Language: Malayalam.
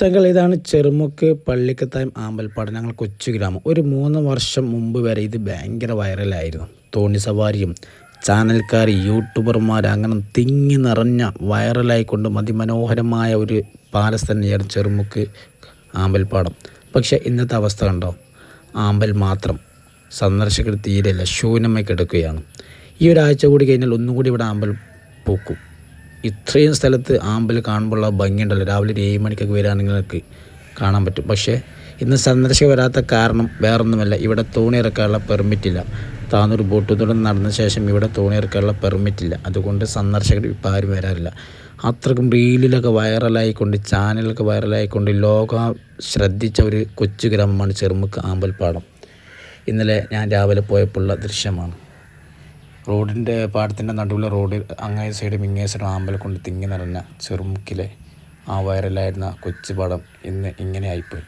ചങ്കൾ ഇതാണ് ചെറുമുക്ക് പള്ളിക്കത്തായം ആമ്പൽപ്പാട്. ഞങ്ങൾ കൊച്ചു ഗ്രാമം. ഒരു മൂന്ന് വർഷം മുമ്പ് വരെ ഇത് ഭയങ്കര വൈറലായിരുന്നു. തോണി സവാരിയും ചാനൽക്കാർ യൂട്യൂബർമാർ അങ്ങനെ തിങ്ങി നിറഞ്ഞ വൈറലായിക്കൊണ്ട് അതിമനോഹരമായ ഒരു പാലസ് തന്നെയായിരുന്നു ചെറുമുക്ക് ആമ്പൽപ്പാടം. പക്ഷേ ഇന്നത്തെ അവസ്ഥ കണ്ടോ? ആമ്പൽ മാത്രം സന്ദർശകർ തീരെയല്ല ശൂന്യമായി കിടക്കുകയാണ്. ഈ ഒരാഴ്ച കൂടി കഴിഞ്ഞാൽ ഒന്നുകൂടി ഇവിടെ ആമ്പൽ പൂക്കും. ഇത്രയും സ്ഥലത്ത് ആമ്പൽ കാണുമ്പോഴുള്ള ഭംഗിയുണ്ടല്ലോ. രാവിലെ ഒരു ഏഴ് മണിക്കൊക്കെ വരികയാണെങ്കിൽ നിങ്ങൾക്ക് കാണാൻ പറ്റും. പക്ഷേ ഇന്ന് സന്ദർശകർ വരാത്ത കാരണം വേറൊന്നുമല്ല. ഇവിടെ തോണി ഇറക്കാനുള്ള പെർമിറ്റ് ഇല്ല. താന്നൂർ ബോട്ട് തുടർന്ന് നടന്ന ശേഷം ഇവിടെ തോണി ഇറക്കാനുള്ള പെർമിറ്റ് ഇല്ല. അതുകൊണ്ട് സന്ദർശകർ ഇപ്പോൾ ആരും വരാറില്ല. അത്രക്കും റീലിലൊക്കെ വൈറലായിക്കൊണ്ട് ചാനലൊക്കെ വൈറലായിക്കൊണ്ട് ലോകം ശ്രദ്ധിച്ച ഒരു കൊച്ചു ഗ്രാമമാണ് ചെറുമുക്ക് ആമ്പൽപ്പാടം. ഇന്നലെ ഞാൻ രാവിലെ പോയപ്പോഴുള്ള ദൃശ്യമാണ്. റോഡിന്റെ പാടത്തിന്റെ നടുവിലെ റോഡ് അങ്ങേ സൈഡും ഇങ്ങേ സൈഡും ആമ്പൽ കൊണ്ട് തിങ്ങി നിറഞ്ഞ ചെറുമുക്കിലെ ആ വൈറലായിരുന്ന കൊച്ചു പടം ഇന്ന് ഇങ്ങനെ ആയിപ്പോയി.